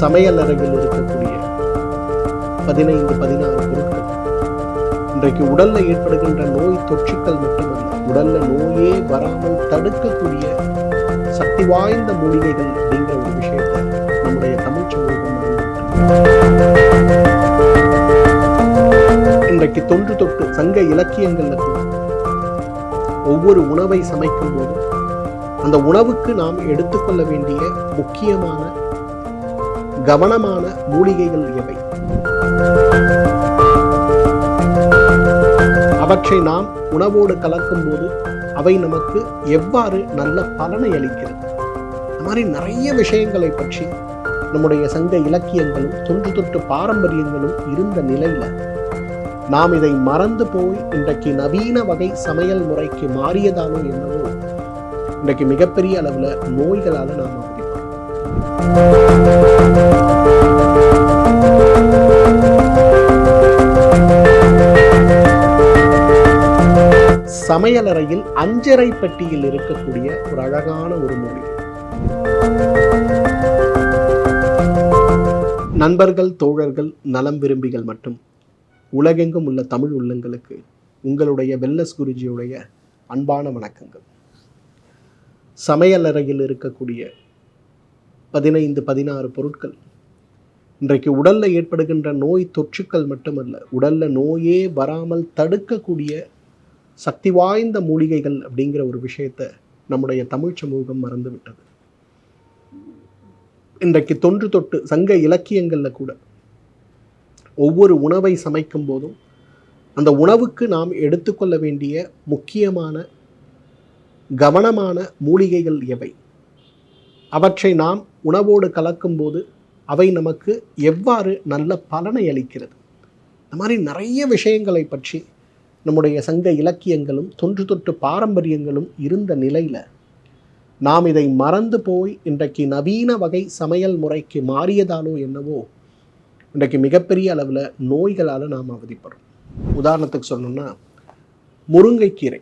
சமையல் அறையில் இருக்கக்கூடிய பதினைந்து பதினாறு பொருட்கள். இன்றைக்கு உடல்ல ஏற்படுகின்ற நோய் தொற்றுக்கள் மட்டுமல்ல உடல்ல நோயே வராமல் தடுக்கக்கூடிய சக்தி வாய்ந்த மூலிகைகள் அப்படிங்கிற ஒரு விஷயத்தை நம்முடைய தமிழ் சமூகம் இன்றைக்கு தொன்று தொட்டு சங்க இலக்கியங்கள்ல கூட ஒவ்வொரு உணவை சமைக்கும் போது அந்த உணவுக்கு நாம் எடுத்துக்கொள்ள வேண்டிய முக்கியமான கவனமான மூலிகைகள் எவை? அவற்றை நாம் உணவோடு கலக்கும் போது அவை நமக்கு எவ்வாறு நல்ல பலனை அளிக்கிறது? இந்த மாதிரி நிறைய விஷயங்களை பற்றி நம்முடைய சங்க இலக்கியங்களும் தொன்று தொட்டு பாரம்பரியங்களும் இருந்த நிலையில நாம் இதை மறந்து போய் இன்றைக்கு நவீன வகை சமையல் முறைக்கு மாறியதாலோ என்னவோ இன்றைக்கு மிகப்பெரிய அளவுல நோய்களால நாம் அவதிப்படுறோம் சமையலறையில் அஞ்சரை பெட்டியில் இருக்கக்கூடிய ஒரு அழகான ஒரு மூலிகை நண்பர்கள் தோழர்கள் நலம் விரும்பிகள் மற்றும் உலகெங்கும் உள்ள தமிழ் உள்ளங்களுக்கு உங்களுடைய வெல்லஸ் குருஜியுடைய அன்பான வணக்கங்கள். சமையலறையில் இருக்கக்கூடிய பதினைந்து பதினாறு பொருட்கள். இன்றைக்கு உடலில் ஏற்படுகின்ற நோய் தொற்றுக்கள் மட்டுமல்ல உடலில் நோயே வராமல் தடுக்கக்கூடிய சக்தி வாய்ந்த மூலிகைகள் அப்படிங்கிற ஒரு விஷயத்தை நம்முடைய தமிழ் சமூகம் மறந்து விட்டது இன்றைக்கு தொன்று தொட்டு சங்க இலக்கியங்களில் கூட ஒவ்வொரு உணவை சமைக்கும் போதும் அந்த உணவுக்கு நாம் எடுத்துக்கொள்ள வேண்டிய முக்கியமான கவனமான மூலிகைகள் எவை? அவற்றை நாம் உணவோடு கலக்கும்போது அவை நமக்கு எவ்வாறு நல்ல பலனை அளிக்கிறது? இந்த மாதிரி நிறைய விஷயங்களை பற்றி நம்முடைய சங்க இலக்கியங்களும் தொன்று தொட்டு பாரம்பரியங்களும் இருந்த நிலையில் நாம் இதை மறந்து போய் இன்றைக்கு நவீன வகை சமையல் முறைக்கு மாறியதாலோ என்னவோ இன்றைக்கு மிகப்பெரிய அளவில் நோய்களால் நாம் அவதிப்படுறோம். உதாரணத்துக்கு சொல்லணும்னா முருங்கைக்கீரை.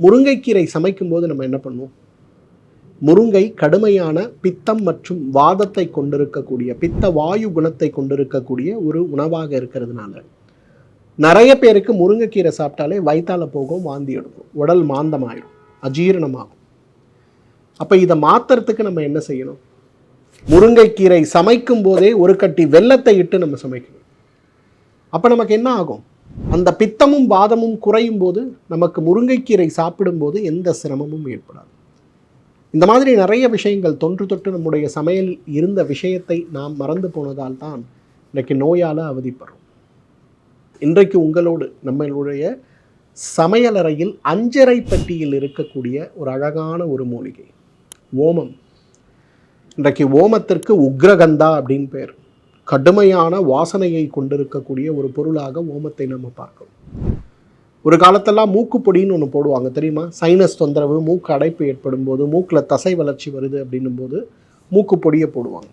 முருங்கைக்கீரை சமைக்கும்போது நம்ம என்ன பண்ணுவோம்? முருங்கை கடுமையான பித்தம் மற்றும் வாதத்தை கொண்டிருக்கக்கூடிய பித்த வாயு குணத்தை கொண்டிருக்கக்கூடிய ஒரு உணவாக இருக்கிறதுனால நிறைய பேருக்கு முருங்கைக்கீரை சாப்பிட்டாலே வயிற்றால் போகும் வாந்தி எடுக்கும். உடல் மாந்தமாயிடும். அஜீரணமாகும். அப்போ இதை மாத்துறதுக்கு நம்ம என்ன செய்யணும்? முருங்கைக்கீரை சமைக்கும் போதே ஒரு கட்டி வெல்லத்தை இட்டு நம்ம சமைக்கணும். அப்போ நமக்கு என்ன ஆகும்? அந்த பித்தமும் வாதமும் குறையும் போது நமக்கு முருங்கைக்கீரை சாப்பிடும்போது எந்த சிரமமும் ஏற்படாது. இந்த மாதிரி நிறைய விஷயங்கள் தொன்று தொட்டு நம்முடைய சமையல் இருந்த விஷயத்தை நாம் மறந்து போனதால் தான் இன்றைக்கு நோயால் அவதிப்படுறோம். இன்றைக்கு உங்களோடு நம்மளுடைய சமையலறையில் அஞ்சரை பட்டியில் இருக்கக்கூடிய ஒரு அழகான ஒரு மூலிகை. ஓமம். இன்றைக்கு ஓமத்திற்கு உக்ரகந்தா அப்படின்னு பேர். கடுமையான வாசனையை கொண்டிருக்கக்கூடிய ஒரு பொருளாக ஓமத்தை நம்ம பார்க்கிறோம். ஒரு காலத்தெல்லாம் மூக்குப்பொடின்னு ஒன்று போடுவாங்க தெரியுமா? சைனஸ் தொந்தரவு மூக்கு அடைப்பு ஏற்படும் போது மூக்கில் தசை வளர்ச்சி வருது அப்படின்னும் போது மூக்குப்பொடியை போடுவாங்க.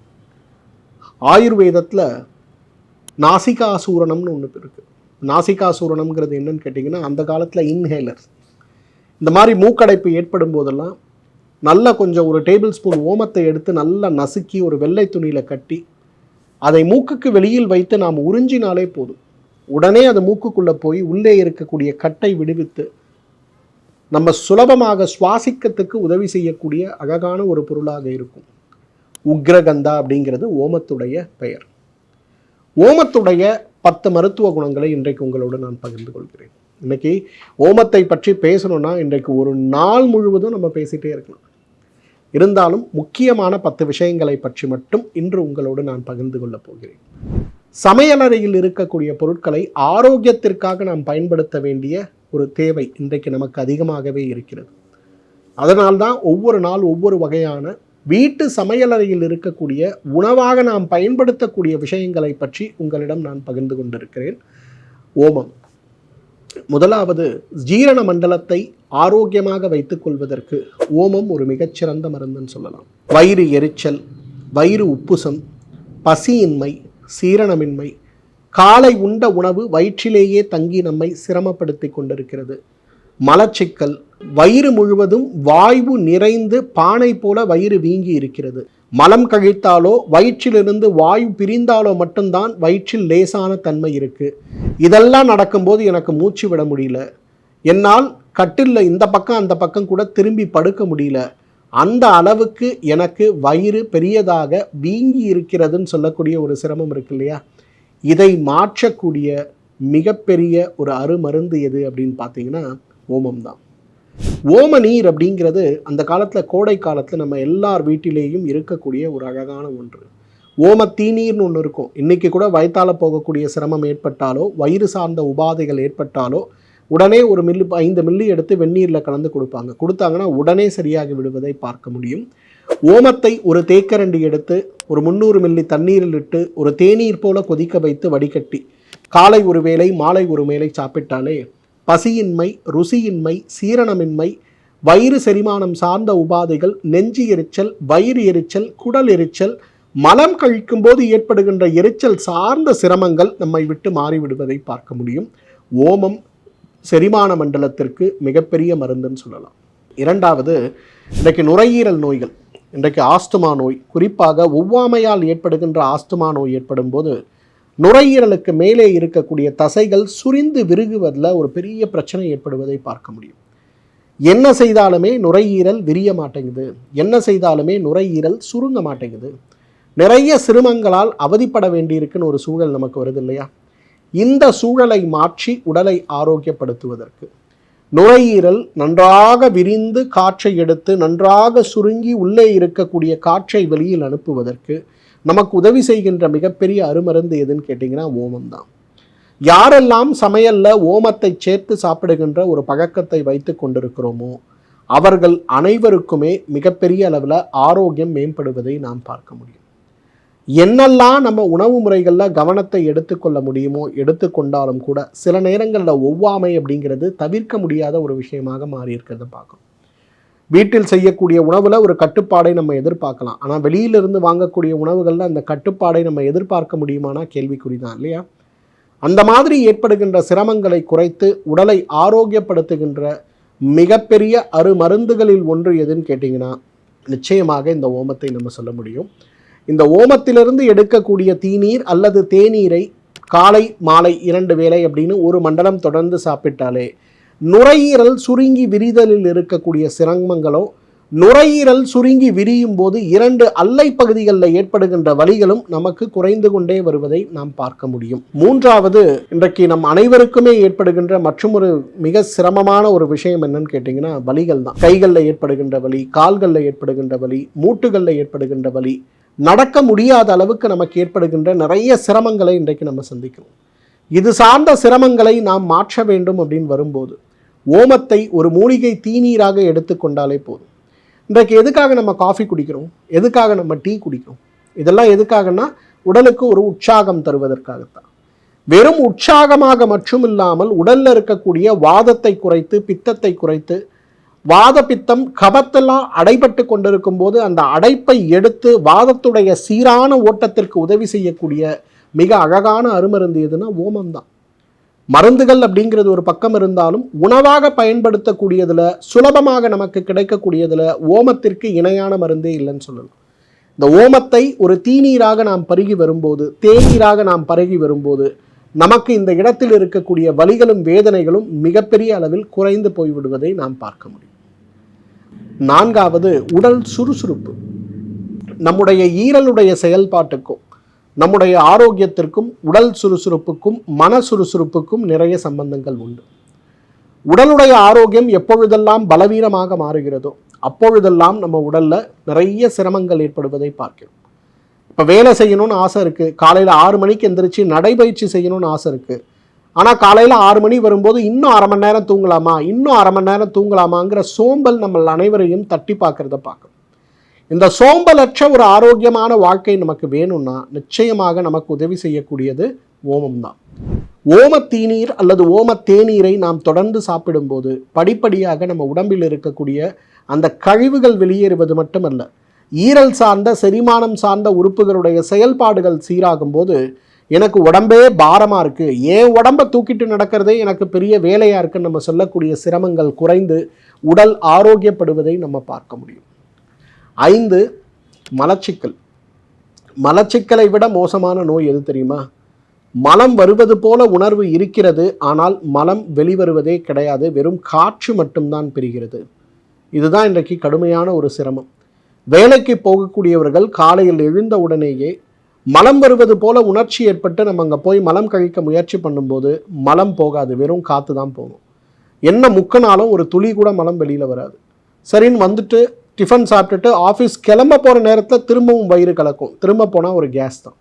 ஆயுர்வேதத்தில் நாசிகாசூரணம்னு ஒன்று இருக்குது நாசிகாசூரணம்ங்கிறது என்னன்னு கேட்டிங்கன்னா அந்த காலத்தில் இன்ஹேலர் இந்த மாதிரி மூக்கடைப்பு ஏற்படும் போதெல்லாம் நல்லா கொஞ்சம் ஒரு டேபிள் ஸ்பூன் ஓமத்தை எடுத்து நல்லா நசுக்கி ஒரு வெள்ளை துணியில் கட்டி அதை மூக்குக்கு வெளியில் வைத்து நாம் உறிஞ்சினாலே போதும். உடனே அது மூக்குக்குள்ளே போய் உள்ளே இருக்கக்கூடிய கட்டை விடுவித்து நம்ம சுலபமாக சுவாசிக்கத்துக்கு உதவி செய்யக்கூடிய அழகான ஒரு பொருளாக இருக்கும். உக்ரகந்தா அப்படிங்கிறது ஓமத்துடைய பெயர். ஓமத்துடைய பத்து மருத்துவ குணங்களை இன்றைக்கு உங்களோடு நான் பகிர்ந்து கொள்கிறேன். இன்னைக்கு ஓமத்தை பற்றி பேசணும்னா இன்றைக்கு ஒரு நாள் முழுவதும் நம்ம பேசிகிட்டே இருக்கலாம் இருந்தாலும் முக்கியமான பத்து விஷயங்களை பற்றி மட்டும் இன்று உங்களோடு நான் பகிர்ந்து கொள்ளப் போகிறேன். சமையலறையில் இருக்கக்கூடிய பொருட்களை ஆரோக்கியத்திற்காக நாம் பயன்படுத்த வேண்டிய ஒரு தேவை இன்றைக்கு நமக்கு அதிகமாகவே இருக்கிறது. அதனால்தான் ஒவ்வொரு நாள் ஒவ்வொரு வகையான வீட்டு சமையலறையில் இருக்கக்கூடிய உணவாக நாம் பயன்படுத்தக்கூடிய விஷயங்களை பற்றி உங்களிடம் நான் பகிர்ந்து கொண்டிருக்கிறேன். ஓமம். முதலாவது ஜீரண மண்டலத்தை ஆரோக்கியமாக வைத்துக் கொள்வதற்கு ஓமம் ஒரு மிகச்சிறந்த மருந்துன்னு சொல்லலாம். வயிறு எரிச்சல் வயிறு உப்புசம் பசியின்மை சீரணமின்மை காலை உண்ட உணவு வயிற்றிலேயே தங்கி நம்மை சிரமப்படுத்தி கொண்டிருக்கிறது. மலச்சிக்கல். வயிறு முழுவதும் வாய்வு நிறைந்து பானை போல வயிறு வீங்கி இருக்கிறது. மலம் கழித்தாலோ வயிற்றிலிருந்து வாயு பிரிந்தாலோ மட்டும்தான் வயிற்றில் லேசான தன்மை இருக்கு. இதெல்லாம் நடக்கும்போது எனக்கு மூச்சு விட முடியல. என்னால் கட்டில்ல இந்த பக்கம் அந்த பக்கம் கூட திரும்பி படுக்க முடியல. அந்த அளவுக்கு எனக்கு வயிறு பெரியதாக வீங்கி இருக்கிறதுன்னு சொல்லக்கூடிய ஒரு சிரமம் இருக்கு இல்லையா? இதை மாற்றக்கூடிய மிகப்பெரிய ஒரு அருமருந்து எது அப்படின்னு பார்த்தீங்கன்னா ஓமம் தான் ஓம நீர் அப்படிங்கிறது அந்த காலத்தில் கோடை காலத்தில் நம்ம எல்லார் வீட்டிலேயும் இருக்கக்கூடிய ஒரு அழகான ஒன்று. ஓம தீநீர்னு ஒன்று இருக்கும். இன்றைக்கி கூட வயத்தால் போகக்கூடிய சிரமம் ஏற்பட்டாலோ வயிறு சார்ந்த உபாதைகள் ஏற்பட்டாலோ உடனே ஒரு மில்லு ஐந்து மில்லி எடுத்து வெந்நீரில் கலந்து கொடுப்பாங்க. கொடுத்தாங்கன்னா உடனே சரியாகி விடுவதை பார்க்க முடியும். ஓமத்தை ஒரு தேக்கரண்டி எடுத்து ஒரு முந்நூறு மில்லி தண்ணீரில் இட்டு ஒரு தேநீர் போல கொதிக்க வைத்து வடிகட்டி காலை ஒரு வேளை மாலை ஒரு வேளை சாப்பிட்டாலே பசியின்மை ருசியின்மை சீரணமின்மை வயிறு செரிமானம் சார்ந்த உபாதைகள் நெஞ்சு எரிச்சல் வயிறு எரிச்சல் குடல் எரிச்சல் மலம் கழிக்கும் போது ஏற்படுகின்ற எரிச்சல் சார்ந்த சிரமங்கள் நம்மை விட்டு மாறிவிடுவதை பார்க்க முடியும். ஓமம் செரிமான மண்டலத்திற்கு மிகப்பெரிய மருந்துன்னு சொல்லலாம். இரண்டாவது இன்றைக்கு நுரையீரல் நோய்கள் இன்றைக்கு ஆஸ்துமா நோய் குறிப்பாக ஒவ்வாமையால் ஏற்படுகின்ற ஆஸ்துமா நோய் ஏற்படும் போது நுரையீரலுக்கு மேலே இருக்கக்கூடிய தசைகள் சுரிந்து விருகுவதில் ஒரு பெரிய பிரச்சனை ஏற்படுவதை பார்க்க முடியும். என்ன செய்தாலுமே நுரையீரல் விரிய மாட்டேங்குது. என்ன செய்தாலுமே நுரையீரல் சுருங்க மாட்டேங்குது. நிறைய சிறுமங்களால் அவதிப்பட வேண்டியிருக்குன்னு ஒரு சூழல் நமக்கு வருது இல்லையா? இந்த சூழலை மாற்றி உடலை ஆரோக்கியப்படுத்துவதற்கு. நுரையீரல் நன்றாக விரிந்து காற்றை எடுத்து நன்றாக சுருங்கி உள்ளே இருக்கக்கூடிய காற்றை வெளியில் அனுப்புவதற்கு நமக்கு உதவி செய்கின்ற மிகப்பெரிய அருமருந்து எதுன்னு கேட்டிங்கன்னா ஓமம் தான் யாரெல்லாம் சமையலில் ஓமத்தை சேர்த்து சாப்பிடுகின்ற ஒரு பழக்கத்தை வைத்து கொண்டிருக்கிறோமோ அவர்கள் அனைவருக்குமே மிகப்பெரிய அளவில் ஆரோக்கியம் மேம்படுவதை நாம் பார்க்க முடியும். என்னெல்லாம் நம்ம உணவு முறைகளில் கவனத்தை எடுத்துக்கொள்ள முடியுமோ எடுத்துக்கொண்டாலும் கூட சில நேரங்களில் ஒவ்வாமை அப்படிங்கிறது தவிர்க்க முடியாத ஒரு விஷயமாக மாறி இருக்கிறத பார்க்கணும் வீட்டில் செய்யக்கூடிய உணவில் ஒரு கட்டுப்பாடை நம்ம எதிர்பார்க்கலாம். ஆனால் வெளியிலிருந்து வாங்கக்கூடிய உணவுகளில் அந்த கட்டுப்பாடை நம்ம எதிர்பார்க்க முடியுமானா கேள்விக்குறி தான் இல்லையா? அந்த மாதிரி ஏற்படுகின்ற சிரமங்களை குறைத்து உடலை ஆரோக்கியப்படுத்துகின்ற மிகப்பெரிய அருமருந்துகளில் ஒன்று எதுன்னு கேட்டிங்கன்னா நிச்சயமாக இந்த ஓமத்தை நம்ம சொல்ல முடியும். இந்த ஓமத்திலிருந்து எடுக்கக்கூடிய தீநீர் அல்லது தேநீரை காலை மாலை இரண்டு வேளை அப்படின்னு ஒரு மண்டலம் தொடர்ந்து சாப்பிட்டாலே நுரையீரல் சுருங்கி விரிதலில் இருக்கக்கூடிய சிரமங்களோ நுரையீரல் சுருங்கி விரியும் போது இரண்டு அல்லை பகுதிகளில் ஏற்படுகின்ற வழிகளும் நமக்கு குறைந்து கொண்டே வருவதை நாம் பார்க்க முடியும். மூன்றாவது இன்றைக்கு நம் அனைவருக்குமே ஏற்படுகின்ற மற்றும் ஒரு மிக சிரமமான ஒரு விஷயம் என்னன்னு கேட்டிங்கன்னா வலிகள் தான். கைகளில் ஏற்படுகின்ற வலி கால்களில் ஏற்படுகின்ற வலி மூட்டுகளில் ஏற்படுகின்ற வலி நடக்க முடியாத அளவுக்கு நமக்கு ஏற்படுகின்ற நிறைய சிரமங்களை இன்றைக்கு நம்ம சந்திக்கிறோம். இது சார்ந்த சிரமங்களை நாம் மாற்ற வேண்டும் அப்படின்னு வரும்போது ஓமத்தை ஒரு மூலிகை தீநீராக எடுத்துக்கொண்டாலே போதும். இன்றைக்கு எதுக்காக நம்ம காஃபி குடிக்கிறோம்? எதுக்காக நம்ம டீ குடிக்கிறோம்? இதெல்லாம் எதுக்காகனா உடலுக்கு ஒரு உற்சாகம் தருவதற்காகத்தான். வெறும் உற்சாகமாக மட்டும் இல்லாமல் உடலில் இருக்கக்கூடிய வாதத்தை குறைத்து பித்தத்தை குறைத்து வாத பித்தம் கபத்தெல்லாம் அடைபட்டு கொண்டிருக்கும் போது அந்த அடைப்பை எடுத்து வாதத்துடைய சீரான ஓட்டத்திற்கு உதவி செய்யக்கூடிய மிக அழகான அருமருந்து எதுனா ஓமம் தான் மருந்துகள் அப்படிங்கிறது ஒரு பக்கம் இருந்தாலும் உணவாக பயன்படுத்தக்கூடியதில் சுலபமாக நமக்கு கிடைக்கக்கூடியதில் ஓமத்திற்கு இணையான மருந்தே இல்லைன்னு சொல்லலாம். இந்த ஓமத்தை ஒரு தீநீராக நாம் பருகி வரும்போது தேநீராக நாம் பருகி வரும்போது நமக்கு இந்த இடத்தில் இருக்கக்கூடிய வலிகளும் வேதனைகளும் மிகப்பெரிய அளவில் குறைந்து போய்விடுவதை நாம் பார்க்க முடியும். நான்காவது உடல் சுறுசுறுப்பு. நம்முடைய ஈரலுடைய செயல்பாட்டுக்கும் நம்முடைய ஆரோக்கியத்திற்கும் உடல் சுறுசுறுப்புக்கும் மன சுறுசுறுப்புக்கும் நிறைய சம்பந்தங்கள் உண்டு. உடலுடைய ஆரோக்கியம் எப்பொழுதெல்லாம் பலவீனமாக மாறுகிறதோ அப்பொழுதெல்லாம் நம்ம உடலில் நிறைய சிரமங்கள் ஏற்படுவதை பார்க்கிறோம். இப்போ வேலை செய்யணும்னு ஆசை இருக்குது காலையில் ஆறு மணிக்கு எந்திரிச்சு நடைபயிற்சி செய்யணும்னு ஆசை இருக்குது ஆனால் காலையில் ஆறு மணி வரும்போது இன்னும் அரை மணி நேரம் தூங்கலாமா? இன்னும் அரை மணி நேரம் தூங்கலாமாங்கிற சோம்பல் நம்ம அனைவரையும் தட்டி பார்க்குறத பார்க்கணும் இந்த சோம்பலற்ற ஒரு ஆரோக்கியமான வாழ்க்கை நமக்கு வேணும்னா நிச்சயமாக நமக்கு உதவி செய்யக்கூடியது ஓமம் தான் ஓம தீநீர் அல்லது ஓம தேநீரை நாம் தொடர்ந்து சாப்பிடும்போது படிப்படியாக நம்ம உடம்பில் இருக்கக்கூடிய அந்த கழிவுகள் வெளியேறுவது மட்டுமல்ல ஈரல் சார்ந்த செரிமானம் சார்ந்த உறுப்புகளுடைய செயல்பாடுகள் சீராகும் போது எனக்கு உடம்பே பாரமாக இருக்குது ஏன் உடம்பை தூக்கிட்டு நடக்கிறதே எனக்கு பெரிய வேலையாக இருக்குன்னு நம்ம சொல்லக்கூடிய சிரமங்கள் குறைந்து உடல் ஆரோக்கியப்படுவதை நம்ம பார்க்க முடியும். ஐந்து மலச்சிக்கல். மலச்சிக்கலை விட மோசமான நோய் எது தெரியுமா? மலம் வருவது போல உணர்வு இருக்கிறது ஆனால் மலம் வெளிவருவதே கிடையாது. வெறும் காற்று மட்டும்தான் பிரிகிறது. இதுதான் இன்றைக்கு கடுமையான ஒரு சிரமம். வேலைக்கு போகக்கூடியவர்கள் காலையில் எழுந்த உடனேயே மலம் வருவது போல உணர்ச்சி ஏற்பட்டு நம்ம அங்கே போய் மலம் கழிக்க முயற்சி பண்ணும்போது மலம் போகாது வெறும் காற்று தான் போகும். என்ன முக்கினாலும் ஒரு துளி கூட மலம் வெளியில் வராது. சரின்னு வந்துட்டு டிஃபன் சாப்பிட்டுட்டு ஆஃபீஸ் கிளம்ப போகிற நேரத்தில் திரும்பவும் வயிறு கலக்கும். திரும்ப போனால் ஒரு கேஸ் தான்.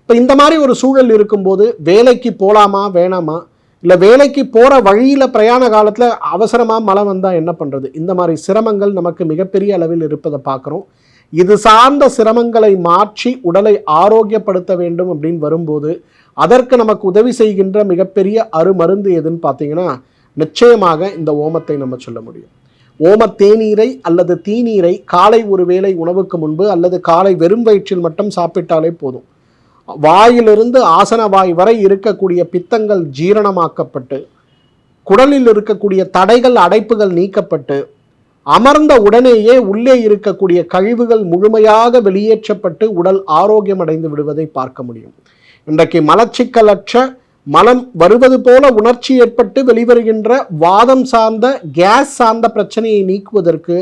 இப்போ இந்த மாதிரி ஒரு சூழல் இருக்கும்போது வேலைக்கு போகலாமா வேணாமா? இல்லை வேலைக்கு போகிற வழியில் பிரயாண காலத்தில் அவசரமாக மழை வந்தால் என்ன பண்ணுறது இந்த மாதிரி சிரமங்கள் நமக்கு மிகப்பெரிய அளவில் இருப்பதை பார்க்குறோம். இது சார்ந்த சிரமங்களை மாற்றி உடலை ஆரோக்கியப்படுத்த வேண்டும் அப்படின்னு வரும்போது அதற்கு நமக்கு உதவி செய்கின்ற மிகப்பெரிய அருமருந்து எதுன்னு பார்த்தீங்கன்னா நிச்சயமாக இந்த ஓமத்தை நம்ம சொல்ல முடியும். ஓம தேநீரை அல்லது தீநீரை காலை ஒரு வேளை உணவுக்கு முன்பு அல்லது காலை வெறும் வயிற்றில் மட்டும் சாப்பிட்டாலே போதும். வாயிலிருந்து ஆசன வாய் வரை இருக்கக்கூடிய பித்தங்கள் ஜீரணமாக்கப்பட்டு குடலில் இருக்கக்கூடிய தடைகள் அடைப்புகள் நீக்கப்பட்டு அமர்ந்த உடனேயே உள்ளே இருக்கக்கூடிய கழிவுகள் முழுமையாக வெளியேற்றப்பட்டு உடல் ஆரோக்கியம் அடைந்து விடுவதை பார்க்க முடியும். இன்றைக்கு மலச்சிக்கலற்ற மலம் வருவது போல உணர்ச்சி ஏற்பட்டு வெளிவருகின்ற வாதம் சார்ந்த கேஸ் சார்ந்த பிரச்சனையை நீக்குவதற்கு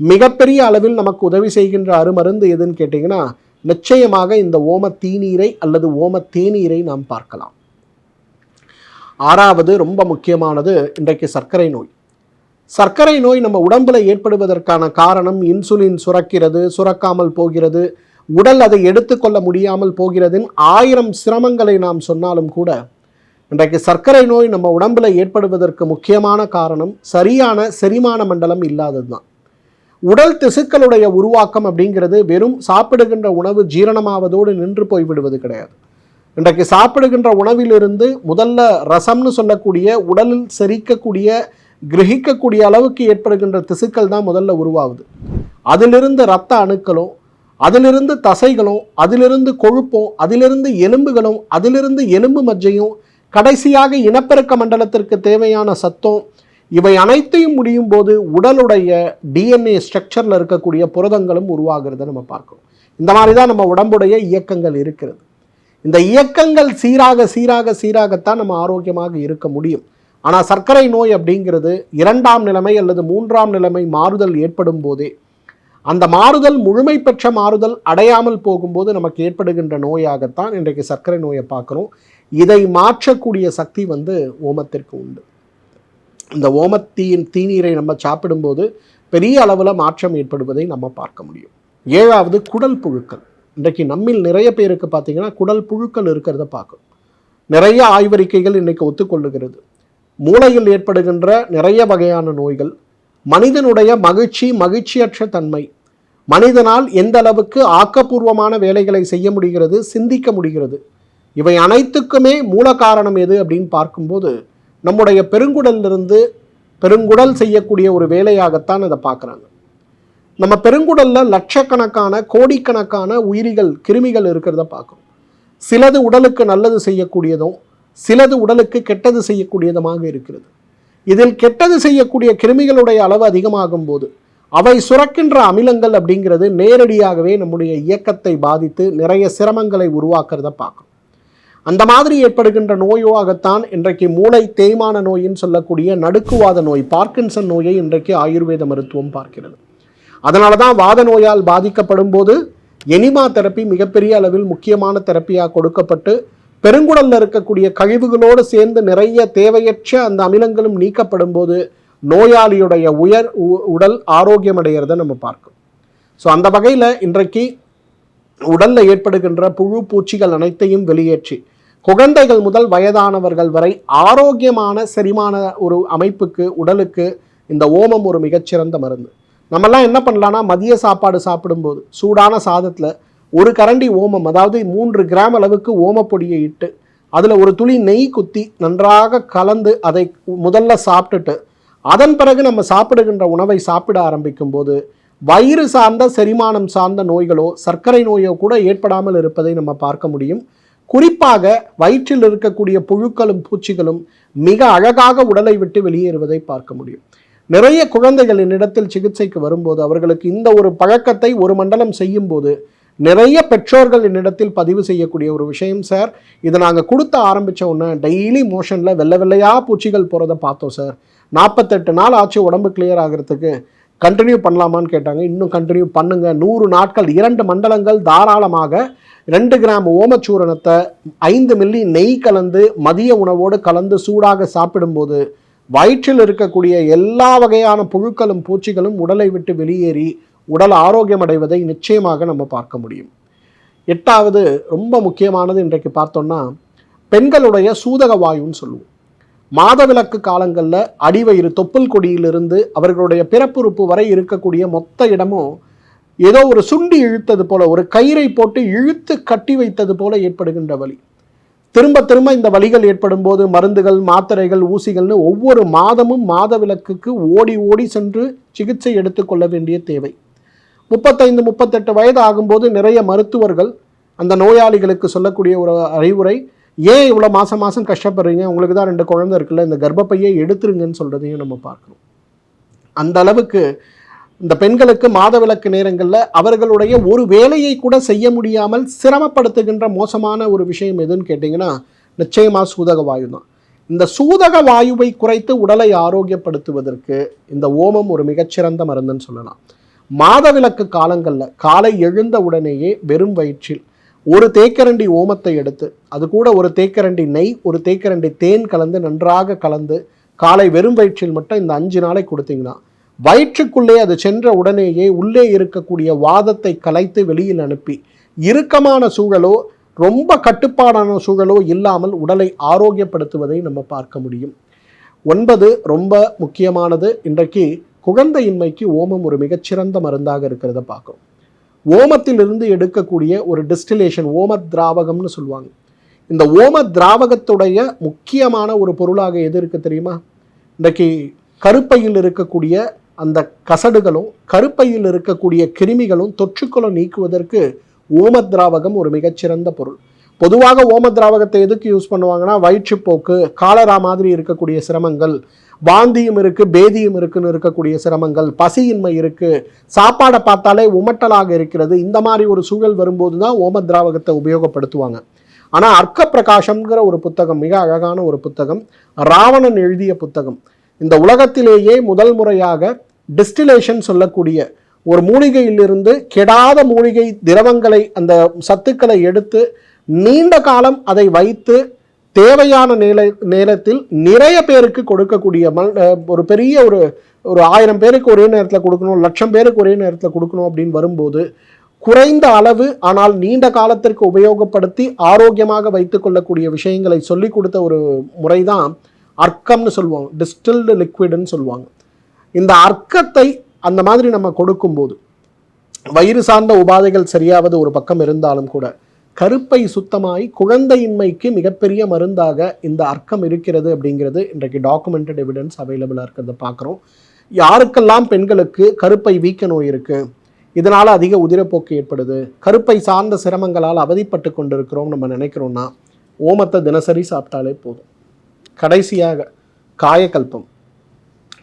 மிகப்பெரிய அளவில் நமக்கு உதவி செய்கின்ற அருமருந்து எதுன்னு கேட்டிங்கன்னா நிச்சயமாக இந்த ஓம தீநீரை அல்லது ஓம தேநீரை நாம் பார்க்கலாம். ஆறாவது ரொம்ப முக்கியமானது இன்றைக்கு சர்க்கரை நோய். சர்க்கரை நோய் நம்ம உடம்பில் ஏற்படுவதற்கான காரணம் இன்சுலின் சுரக்கிறது சுரக்காமல் போகிறது உடல் அதை எடுத்துக்கொள்ள முடியாமல் போகிறதுன்னு ஆயிரம் சிரமங்களை நாம் சொன்னாலும் கூட இன்றைக்கு சர்க்கரை நோய் நம்ம உடம்புல ஏற்படுவதற்கு முக்கியமான காரணம் சரியான செரிமான மண்டலம் இல்லாதது தான் உடல் திசுக்களுடைய உருவாக்கம் அப்படிங்கிறது வெறும் சாப்பிடுகின்ற உணவு ஜீரணமாவதோடு நின்று போய்விடுவது கிடையாது. இன்றைக்கு சாப்பிடுகின்ற உணவிலிருந்து முதல்ல ரசம்னு சொல்லக்கூடிய உடலில் செரிக்கக்கூடிய கிரகிக்கக்கூடிய அளவுக்கு ஏற்படுகின்ற திசுக்கள் தான் முதல்ல உருவாகுது. அதிலிருந்து இரத்த அணுக்களும் அதிலிருந்து தசைகளும் அதிலிருந்து கொழுப்பும் அதிலிருந்து எலும்புகளும் அதிலிருந்து எலும்பு மஜ்ஜையும் கடைசியாக இனப்பெருக்க மண்டலத்திற்கு தேவையான சத்தம் இவை அனைத்தையும் முடியும் போது உடலுடைய டிஎன்ஏ ஸ்ட்ரக்சரில் இருக்கக்கூடிய புரதங்களும் உருவாகிறத நம்ம பார்க்கிறோம். இந்த மாதிரி தான் நம்ம உடம்புடைய இயக்கங்கள் இருக்கிறது. இந்த இயக்கங்கள் சீராக சீராக சீராகத்தான் நம்ம ஆரோக்கியமாக இருக்க முடியும். ஆனால் சர்க்கரை நோய் அப்படிங்கிறது இரண்டாம் நிலைமை அல்லது மூன்றாம் நிலைமை மாறுதல் ஏற்படும் போதே அந்த மாறுதல் முழுமை பெற்ற மாறுதல் அடையாமல் போகும்போது நமக்கு ஏற்படுகின்ற நோயாகத்தான் இன்றைக்கு சர்க்கரை நோயை பார்க்குறோம். இதை மாற்றக்கூடிய சக்தி வந்து ஓமத்திற்கு உண்டு. இந்த ஓமத்தீயின் தீநீரை நம்ம சாப்பிடும்போது பெரிய அளவில் மாற்றம் ஏற்படுவதை நம்ம பார்க்க முடியும். ஏழாவது குடல் புழுக்கள். இன்றைக்கு நம்மில் நிறைய பேருக்கு பார்த்தீங்கன்னா குடல் புழுக்கள் இருக்கிறத பார்க்கும் நிறைய ஆய்வறிக்கைகள் இன்றைக்கு ஒத்துக்கொள்ளுகிறது. மூளையில் ஏற்படுகின்ற நிறைய வகையான நோய்கள் மனிதனுடைய மகிழ்ச்சி மகிழ்ச்சியற்ற தன்மை மனிதனால் எந்த அளவுக்கு ஆக்கப்பூர்வமான வேலைகளை செய்ய முடிகிறது சிந்திக்க முடிகிறது இவை அனைத்துக்குமே மூல காரணம் எது அப்படின்னு பார்க்கும்போது நம்முடைய பெருங்குடலிருந்து பெருங்குடல் செய்யக்கூடிய ஒரு வேலையாகத்தான் அதை பார்க்குறாங்க. நம்ம பெருங்குடலில் லட்சக்கணக்கான கோடிக்கணக்கான உயிரிகள் கிருமிகள் இருக்கிறத பார்க்குறோம். சிலது உடலுக்கு நல்லது செய்யக்கூடியதும் சிலது உடலுக்கு கெட்டது செய்யக்கூடியதுமாக இருக்கிறது. இதில் கெட்டது செய்யக்கூடிய கிருமிகளுடைய அளவு அதிகமாகும் போது அவை சுரக்கின்ற அமிலங்கள் அப்படிங்கிறது நேரடியாகவே நம்முடைய இயக்கத்தை பாதித்து நிறைய சிரமங்களை உருவாக்குறத பார்க்கும் அந்த மாதிரி ஏற்படுகின்ற நோயாகத்தான் இன்றைக்கு மூளை தேய்மான நோயின்னு சொல்லக்கூடிய நடுக்குவாத நோய் பார்க்கின்சன் நோயை இன்றைக்கு ஆயுர்வேத மருத்துவம் பார்க்கிறது. அதனால தான் வாத நோயால் பாதிக்கப்படும் போது எனிமா தெரப்பி மிகப்பெரிய அளவில் முக்கியமான தெரப்பியாக கொடுக்கப்பட்டு பெருங்குடலில் இருக்கக்கூடிய கழிவுகளோடு சேர்ந்து நிறைய தேவையற்ற அந்த அமிலங்களும் நீக்கப்படும் போது நோயாளியுடைய உயர் உ- உடல் ஆரோக்கியம் அடைகிறத நம்ம பார்க்கும் ஸோ அந்த வகையில் இன்றைக்கு உடலில் ஏற்படுகின்ற புழு பூச்சிகள் அனைத்தையும் வெளியேற்றி குழந்தைகள் முதல் வயதானவர்கள் வரை ஆரோக்கியமான செரிமான ஒரு அமைப்புக்கு உடலுக்கு இந்த ஓமம் ஒரு மிகச்சிறந்த மருந்து. நம்மெல்லாம் என்ன பண்ணலான்னா மதிய சாப்பாடு சாப்பிடும்போது சூடான சாதத்தில் ஒரு கரண்டி ஓமம் அதாவது மூன்று கிராம் அளவுக்கு ஓமப்பொடியை இட்டு அதில் ஒரு துளி நெய் குத்தி நன்றாக கலந்து அதை முதல்ல சாப்பிட்டுட்டு அதன் பிறகு நம்ம சாப்பிடுகின்ற உணவை சாப்பிட ஆரம்பிக்கும் போது வயிறு சார்ந்த செரிமானம் சார்ந்த நோய்களோ சர்க்கரை நோயோ கூட ஏற்படாமல் இருப்பதை நம்ம பார்க்க முடியும். குறிப்பாக வயிற்றில் இருக்கக்கூடிய புழுக்களும் பூச்சிகளும் மிக அழகாக உடலை விட்டு வெளியேறுவதை பார்க்க முடியும். நிறைய குழந்தைகள் என்னிடத்தில் சிகிச்சைக்கு வரும்போது அவர்களுக்கு இந்த ஒரு பழக்கத்தை ஒரு மண்டலம் செய்யும் போது நிறைய பெற்றோர்கள் என்னிடத்தில் பதிவு செய்யக்கூடிய ஒரு விஷயம் சார் இதை நாங்கள் கொடுத்த ஆரம்பித்த உடனே டெய்லி மோஷனில் வெள்ளை வெள்ளையாக பூச்சிகள் போகிறத பார்த்தோம் சார். நாற்பத்தெட்டு நாள் ஆச்சு உடம்பு கிளியர் ஆகிறதுக்கு. கண்டினியூ பண்ணலாமான்னு கேட்டாங்க. இன்னும் கண்டினியூ பண்ணுங்கள் நூறு நாட்கள் இரண்டு மண்டலங்கள் தாராளமாக ரெண்டு கிராம் ஓமச்சூரணத்தை ஐந்து மில்லி நெய் கலந்து மதிய உணவோடு கலந்து சூடாக சாப்பிடும்போது வயிற்றில் இருக்கக்கூடிய எல்லா வகையான புழுக்களும் பூச்சிகளும் உடலை விட்டு வெளியேறி உடல் ஆரோக்கியம் அடைவதை நிச்சயமாக நம்ம பார்க்க முடியும். எட்டாவது ரொம்ப முக்கியமானது இன்றைக்கு பார்த்தோம்னா பெண்களுடைய சூதக வாயுன்னு சொல்லுவோம். மாதவிலக்கு காலங்களில் அடிவயிறு தொப்புள் கொடியிலிருந்து அவர்களுடைய பிறப்புறுப்பு வரை இருக்கக்கூடிய மொத்த இடமும் ஏதோ ஒரு சுண்டி இழுத்தது போல ஒரு கயிறை போட்டு இழுத்து கட்டி வைத்தது போல ஏற்படுகின்ற வலி. திரும்ப திரும்ப இந்த வலிகள் ஏற்படும் போது மருந்துகள் மாத்திரைகள் ஊசிகள்னு ஒவ்வொரு மாதமும் மாதவிலக்குக்கு ஓடி ஓடி சென்று சிகிச்சை எடுத்துக்கொள்ள வேண்டிய தேவை. முப்பத்தைந்து முப்பத்தெட்டு வயது ஆகும்போது நிறைய மருத்துவர்கள் அந்த நோயாளிகளுக்கு சொல்லக்கூடிய ஒரு அறிவுரை ஏன் இவ்வளோ மாதம் மாதம் கஷ்டப்படுறீங்க? உங்களுக்கு தான் ரெண்டு குழந்தை இருக்குல்ல இந்த கர்ப்பப்பையை எடுத்துருங்கன்னு சொல்கிறதையும் நம்ம பார்க்குறோம். அந்த அளவுக்கு இந்த பெண்களுக்கு மாதவிலக்கு நேரங்களில் அவர்களுடைய ஒரு வேலையை கூட செய்ய முடியாமல் சிரமப்படுத்துகின்ற மோசமான ஒரு விஷயம் எதுன்னு கேட்டிங்கன்னா நிச்சயமாக சூதக வாயு தான். இந்த சூதக வாயுவை குறைத்து உடலை ஆரோக்கியப்படுத்துவதற்கு இந்த ஓமம் ஒரு மிகச்சிறந்த மருந்துன்னு சொல்லலாம். மாதவிலக்கு காலங்களில் காலை எழுந்த உடனேயே வெறும் வயிற்றில் ஒரு தேக்கரண்டி ஓமத்தை எடுத்து அது கூட ஒரு தேக்கரண்டி நெய் ஒரு தேக்கரண்டி தேன் கலந்து நன்றாக கலந்து காலை வெறும் வயிற்றில் மட்டும் இந்த அஞ்சு நாளை கொடுத்தீங்கன்னா வயிற்றுக்குள்ளே அது சென்ற உடனேயே உள்ளே இருக்கக்கூடிய வாதத்தை கலைத்து வெளியில் அனுப்பி இறுக்கமான சூழலோ ரொம்ப கட்டுப்பாடான சூழலோ இல்லாமல் உடலை ஆரோக்கியப்படுத்துவதை நம்ம பார்க்க முடியும். ஒன்பது ரொம்ப முக்கியமானது. இன்றைக்கு குழந்தையின்மைக்கு ஓமம் ஒரு மிகச்சிறந்த மருந்தாக இருக்கிறத பார்க்குறோம். ஓமத்திலிருந்து எடுக்கக்கூடிய ஒரு டிஸ்டிலேஷன் ஓம திராவகம்னு சொல்லுவாங்க. இந்த ஓம திராவகத்துடைய முக்கியமான ஒரு பொருளாக எது இருக்குது தெரியுமா? இன்றைக்கு கருப்பையில் இருக்கக்கூடிய அந்த கசடுகளும் கருப்பையில் இருக்கக்கூடிய கிருமிகளும் தொற்றுக்களும் நீக்குவதற்கு ஓம திராவகம் ஒரு மிகச்சிறந்த பொருள். பொதுவாக ஓம திராவகத்தை எதுக்கு யூஸ் பண்ணுவாங்கன்னா வயிற்றுப்போக்கு காலரா மாதிரி இருக்கக்கூடிய சிரமங்கள் வாந்தியும் இருக்குது பேதியும் இருக்குன்னு இருக்கக்கூடிய சிரமங்கள் பசியின்மை இருக்குது சாப்பாடை பார்த்தாலே உமட்டலாக இருக்கிறது. இந்த மாதிரி ஒரு சூழல் வரும்போது தான் ஓம திராவகத்தை உபயோகப்படுத்துவாங்க. ஆனால் அர்க்க பிரகாஷம்ங்கிற ஒரு புத்தகம் மிக அழகான ஒரு புத்தகம் ராவணன் எழுதிய புத்தகம். இந்த உலகத்திலேயே முதல் முறையாக டிஸ்டிலேஷன் சொல்லக்கூடிய ஒரு மூலிகையிலிருந்து கெடாத மூலிகை திரவங்களை அந்த சத்துக்களை எடுத்து நீண்ட காலம் அதை வைத்து தேவையான நேர நேரத்தில் நிறைய பேருக்கு கொடுக்கக்கூடிய மல் ஒரு பெரிய ஒரு ஒரு ஆயிரம் பேருக்கு ஒரே நேரத்தில் கொடுக்கணும் லட்சம் பேருக்கு ஒரே நேரத்தில் கொடுக்கணும் அப்படின்னு வரும்போது குறைந்த அளவு ஆனால் நீண்ட காலத்திற்கு உபயோகப்படுத்தி ஆரோக்கியமாக வைத்துக்கொள்ளக்கூடிய விஷயங்களை சொல்லிக் கொடுத்த ஒரு முறை தான் அர்க்கம்னு சொல்லுவாங்க டிஸ்டில்டு லிக்விடுன்னு சொல்லுவாங்க. இந்த அர்க்கத்தை அந்த மாதிரி நம்ம கொடுக்கும்போது வயிறு சார்ந்த உபாதைகள் சரியாவது ஒரு பக்கம் இருந்தாலும் கூட கருப்பை சுத்தமாய் குழந்தையின்மைக்கு மிகப்பெரிய மருந்தாக இந்த அர்க்கம் இருக்கிறது அப்படிங்கிறது இன்றைக்கு டாக்குமெண்டட் எவிடன்ஸ் அவைலபிளாக இருக்கிறத பார்க்குறோம். யாருக்கெல்லாம் பெண்களுக்கு கருப்பை வீக்க நோய் இருக்குது இதனால் அதிக உதிரப்போக்கு ஏற்படுது. கருப்பை சார்ந்த சிரமங்களால் அவதிப்பட்டு கொண்டிருக்கிறோம் நம்ம நினைக்கிறோம்னா ஓமத்தை தினசரி சாப்பிட்டாலே போதும். கடைசியாக காயக்கல்பம்.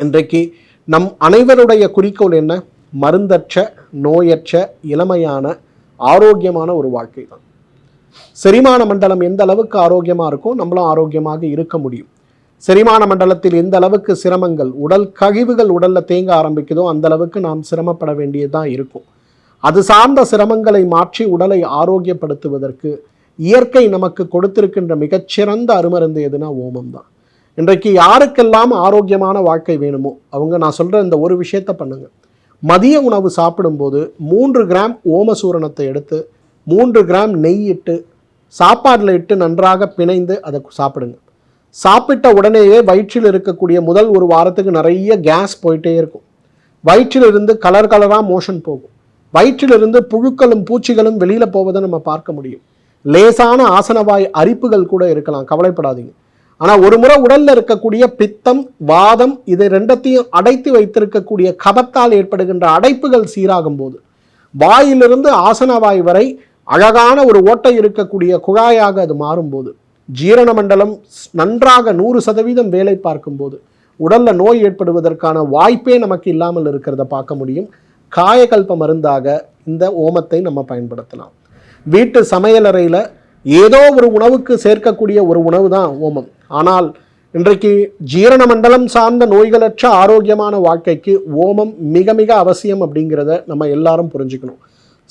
இன்றைக்கு நம் அனைவருடைய குறிக்கோள் என்ன? மருந்தற்ற நோயற்ற இளமையான ஆரோக்கியமான ஒரு வாழ்க்கை தான். செரிமான மண்டலம் எந்த அளவுக்கு ஆரோக்கியமாக இருக்கோ நம்மளும் ஆரோக்கியமாக இருக்க முடியும். செரிமான மண்டலத்தில் எந்த அளவுக்கு சிரமங்கள் உடல் கழிவுகள் உடலில் தேங்க ஆரம்பிக்குதோ அந்த அளவுக்கு நாம் சிரமப்பட வேண்டியதுதான் இருக்கும். அது சார்ந்த சிரமங்களை மாற்றி உடலை ஆரோக்கியப்படுத்துவதற்கு இயற்கை நமக்கு கொடுத்திருக்கின்ற மிகச்சிறந்த அருமருந்து எதுனா ஓமம் தான். இன்றைக்கு யாருக்கெல்லாம் ஆரோக்கியமான வாழ்க்கை வேணுமோ அவங்க நான் சொல்கிற இந்த ஒரு விஷயத்தை பண்ணுங்கள் மதிய உணவு சாப்பிடும்போது மூன்று கிராம் ஓமசூரணத்தை எடுத்து மூன்று கிராம் நெய் இட்டு சாப்பாடில் இட்டு நன்றாக பிணைந்து அதை சாப்பிடுங்க. சாப்பிட்ட உடனேயே வயிற்றில் இருக்கக்கூடிய முதல் ஒரு வாரத்துக்கு நிறைய கேஸ் போயிட்டே இருக்கும். வயிற்றிலிருந்து கலர் கலராக மோஷன் போகும். வயிற்றிலிருந்து புழுக்களும் பூச்சிகளும் வெளியில் போவதை நம்ம பார்க்க முடியும். லேசான ஆசனவாய் அரிப்புகள் கூட இருக்கலாம் கவலைப்படாதீங்க. ஆனால் ஒரு முறை உடலில் இருக்கக்கூடிய பித்தம் வாதம் இதை ரெண்டத்தையும் அடைத்து வைத்திருக்கக்கூடிய கபத்தால் ஏற்படுகின்ற அடைப்புகள் சீராகும் போது வாயிலிருந்து ஆசனவாய் வரை அழகான ஒரு ஓட்டை இருக்கக்கூடிய குழாயாக அது மாறும்போது ஜீரண மண்டலம் ஸ்- நன்றாக நூறு சதவீதம் வேலை பார்க்கும்போது உடலில் நோய் ஏற்படுவதற்கான வாய்ப்பே நமக்கு இல்லாமல் இருக்கிறத பார்க்க முடியும். காயகல்ப மருந்தாக இந்த ஓமத்தை நம்ம பயன்படுத்தலாம். வீட்டு சமையலறையில் ஏதோ ஒரு உணவுக்கு சேர்க்கக்கூடிய ஒரு உணவு தான் ஓமம். ஆனால் இன்றைக்கு ஜீரண மண்டலம் சார்ந்த நோய்களற்ற ஆரோக்கியமான வாழ்க்கைக்கு ஓமம் மிக மிக அவசியம் அப்படிங்கிறத நம்ம எல்லாரும் புரிஞ்சுக்கணும்.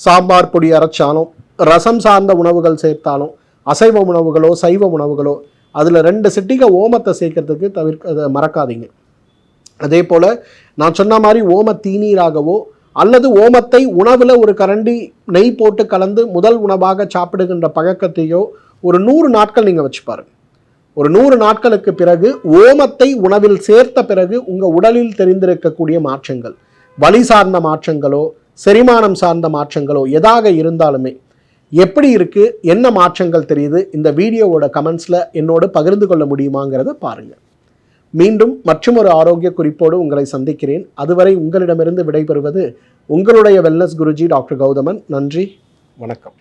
சாம்பார் பொடி அரைச்சாலும் ரசம் சார்ந்த உணவுகள் சேர்த்தாலும் அசைவ உணவுகளோ சைவ உணவுகளோ அதில் ரெண்டு சிட்டிக ஓமத்தை சேர்க்கறதுக்கு தவிர்க்க அதை மறக்காதீங்க. அதே போல் நான் சொன்ன மாதிரி ஓம தீநீராகவோ அல்லது ஓமத்தை உணவில் ஒரு கரண்டி நெய் போட்டு கலந்து முதல் உணவாக சாப்பிடுகின்ற பழக்கத்தையோ ஒரு நூறு நாட்கள் நீங்கள் வச்சு பாருங்கள் ஒரு நூறு நாட்களுக்கு பிறகு ஓமத்தை உணவில் சேர்த்த பிறகு உங்கள் உடலில் தெரிந்திருக்கக்கூடிய மாற்றங்கள் வலி சார்ந்த மாற்றங்களோ செரிமானம் சார்ந்த மாற்றங்களோ எதாக இருந்தாலுமே எப்படி இருக்குது என்ன மாற்றங்கள் தெரியுது இந்த வீடியோவோட கமெண்ட்ஸில் என்னோடு பகிர்ந்து கொள்ள முடியுமாங்கிறத பாருங்கள் மீண்டும் மற்றொரு ஆரோக்கிய குறிப்போடு உங்களை சந்திக்கிறேன். அதுவரை உங்களிடமிருந்து விடைபெறுவது உங்களுடைய வெல்னஸ் குருஜி டாக்டர் கௌதமன். நன்றி வணக்கம்.